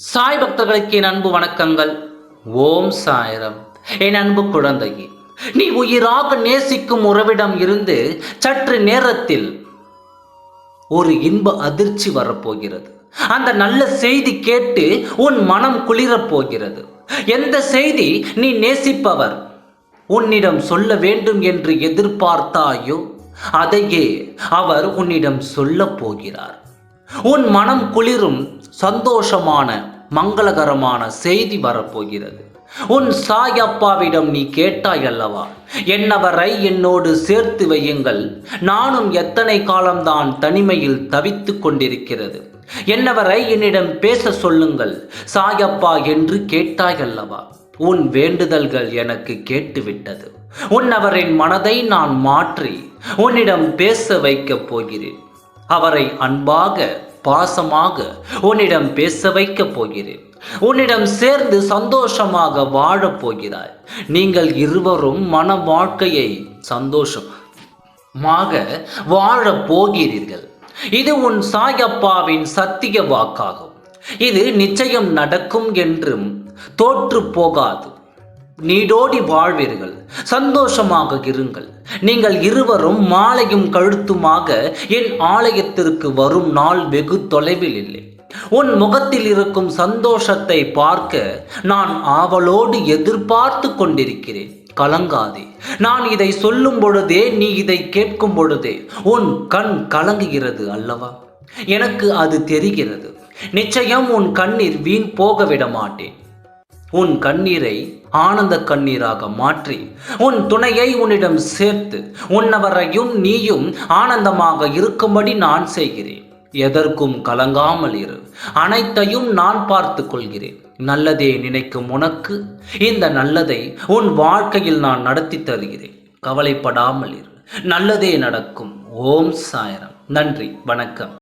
சாய் பக்தர்களுக்கு என் அன்பு வணக்கங்கள். ஓம் சாயரம். என் அன்பு குழந்தையே நீ உயிராக நேசிக்கும் உறவிடம் இருந்து சற்று நேரத்தில் ஒரு இன்ப அதிர்ச்சி வரப்போகிறது. அந்த நல்ல செய்தி கேட்டு உன் மனம் குளிரப் போகிறது. எந்த செய்தி நீ நேசிப்பவர்? உன்னிடம் சொல்ல வேண்டும் என்று எதிர்பார்த்தாயோ? அதையே அவர் உன்னிடம் சொல்லப் போகிறார். உன் மனம் குளிரும் சந்தோஷமான மங்களகரமான செய்தி வரப்போகிறது. உன் சாயப்பாவிடம் நீ கேட்டாய் அல்லவா? என்னவரை என்னோடு சேர்த்து வையுங்கள். நானும் எத்தனை காலம்தான் தனிமையில் தவித்துக் கொண்டிருக்கிறது. என்னவரை என்னிடம் பேச சொல்லுங்கள். சாயப்பா என்று கேட்டாய் அல்லவா? உன் வேண்டுதல்கள் எனக்கு கேட்டுவிட்டது. உன்னவரின் மனதை நான் மாற்றி உன்னிடம் பேச வைக்கப் போகிறேன். அவரை அன்பாக பாசமாக உன்னிடம் பேச வைக்கப் போகிறேன். உன்னிடம் சேர்ந்து சந்தோஷமாக வாழப் போகிறாய். நீங்கள் இருவரும் மன வாழ்க்கையை சந்தோஷமாக வாழப் போகிறீர்கள். இது உன் சாயப்பாவின் சத்திய வாக்காகும். இது நிச்சயம் நடக்கும் என்றும் தோற்று போகாது. நீடோடி வாழ்வீர்கள். சந்தோஷமாக இருங்கள். நீங்கள் இருவரும் மாலையும் கழுத்துமாக என் ஆலயத்திற்கு வரும் நாள் வெகு தொலைவில் இல்லை. உன் முகத்தில் இருக்கும் சந்தோஷத்தை பார்க்க நான் ஆவலோடு எதிர்பார்த்து கொண்டிருக்கிறேன். கலங்காதே. நான் இதை சொல்லும் பொழுதே நீ இதை கேட்கும் பொழுதே உன் கண் கலங்குகிறது அல்லவா? எனக்கு அது தெரிகிறது. நிச்சயம் உன் கண்ணீர் வீண் போக விட மாட்டேன் உன் கண்ணீரை ஆனந்த கண்ணீராக மாற்றி உன் துணையை உன்னிடம் சேர்த்து உன்னவரையும் நீயும் ஆனந்தமாக இருக்கும்படி நான் செய்கிறேன். எதற்கும் கலங்காமல் இரு அனைத்தையும் நான் பார்த்து கொள்கிறேன். நல்லதே நினைக்கும் உனக்கு இந்த நல்லதை உன் வாழ்க்கையில் நான் நடத்தி தருகிறேன். கவலைப்படாமல் இரு நல்லதே நடக்கும். ஓம் சாயரம். நன்றி வணக்கம்.